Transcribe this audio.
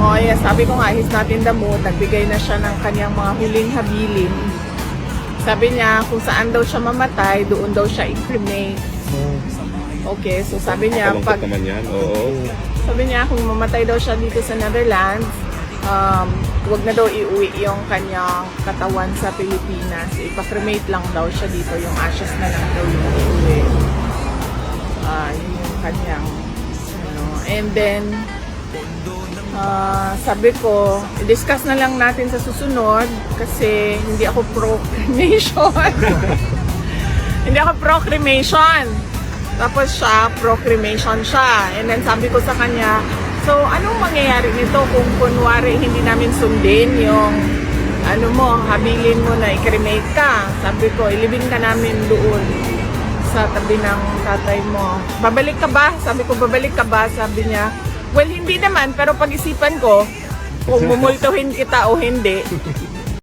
Oh, yeah, sabi ko nga, he's not in the mood. Nagbigay na siya ng kanyang mga huling habilin. Sabi niya, kung saan daw siya mamatay, doon daw siya i-cremate. Okay, so sabi niya, Kalungkot pag, naman yan. Oo. sabi niya, kung mamatay daw siya dito sa Netherlands, um, wag na daw iuwi yung kanyang katawan sa Pilipinas. Ipa-cremate lang daw siya dito. Yung ashes na lang daw yung iuwi. Ah, yun yung kanyang ano. And then, ah, sabi ko, i-discuss na lang natin sa susunod kasi hindi ako pro-cremation. hindi ako pro-cremation. Tapos siya, pro-cremation siya. And then sabi ko sa kanya, so anong mangyayari nito kung kunwari hindi namin sundin yung ano mo, habilin mo na i-cremate ka. Sabi ko, ilibing ka namin doon sa tabi ng tatay mo. Babalik ka ba? Sabi ko, babalik ka ba? Sabi niya, well, hindi naman, pero pag-isipan ko, kung mumultuhin kita o hindi,